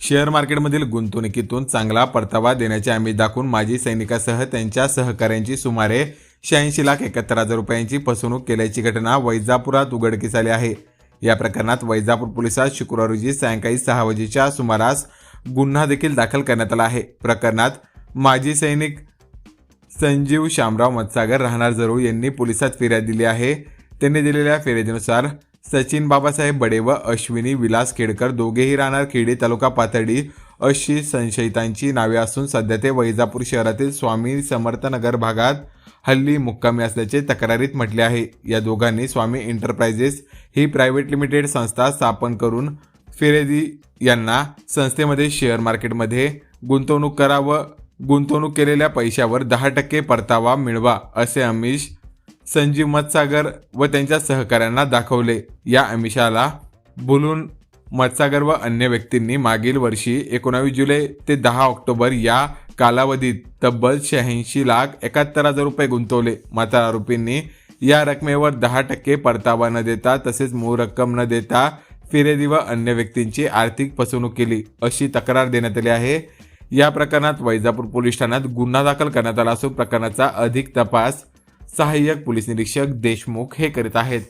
Share मार्केटमधील गुंतवणुकीतून चांगला परतावा देण्याचे आम्ही दाखवून माजी सैनिकासह त्यांच्या सहकाऱ्यांची सुमारे शहाऐंशी लाख एकाहत्तर हजार रुपयांची फसवणूक केल्याची घटना वैजापुरात उघडकीस आली आहे. या प्रकरणात वैजापूर पोलिसात शुक्रवार रोजी सायंकाळी सहा वाजेच्या सुमारास गुन्हा देखील दाखल करण्यात आला आहे. प्रकरणात माजी सैनिक संजीव शामराव मत्सागर राहणार जरूळ यांनी पोलिसात फिर्याद दिली आहे. त्यांनी दिलेल्या फिर्यादीनुसार सचिन बाबासाहेब बडे व अश्विनी विलास खेडकर दोघेही राहणार खेडी तालुका पातळी अशी संशयितांची नावे असून सध्या ते वैजापूर शहरातील स्वामी समर्थनगर भागात हल्ली मुक्कामी असल्याचे तक्रारीत म्हटले आहे. या दोघांनी स्वामी एंटरप्राइजेस ही प्रायव्हेट लिमिटेड संस्था स्थापन करून फिरेदी यांना संस्थेमध्ये शेअर मार्केटमध्ये गुंतवणूक करा व गुंतवणूक केलेल्या पैशावर दहा टक्के परतावा मिळवा असे अमिष संजीव मत्सागर व त्यांच्या सहकाऱ्यांना दाखवले. या आमिषाला बोलून मत्सागर व अन्य व्यक्तींनी मागील वर्षी एकोणावीस जुलै ते दहा ऑक्टोबर या कालावधीत तब्बल शहाऐंशी लाख एकाहत्तर हजार रुपये गुंतवले. मात्र आरोपींनी या रकमेवर दहा टक्के परतावा न देता तसेच मूळ रक्कम न देता फिरेदी व अन्य व्यक्तींची आर्थिक फसवणूक केली. अशी तक्रार देण्यात आली आहे. या प्रकरणात वैजापूर पोलीस ठाण्यात गुन्हा दाखल करण्यात आला असून प्रकरणाचा अधिक तपास सहाय्यक पोलीस निरीक्षक देशमुख हे करीत आहेत.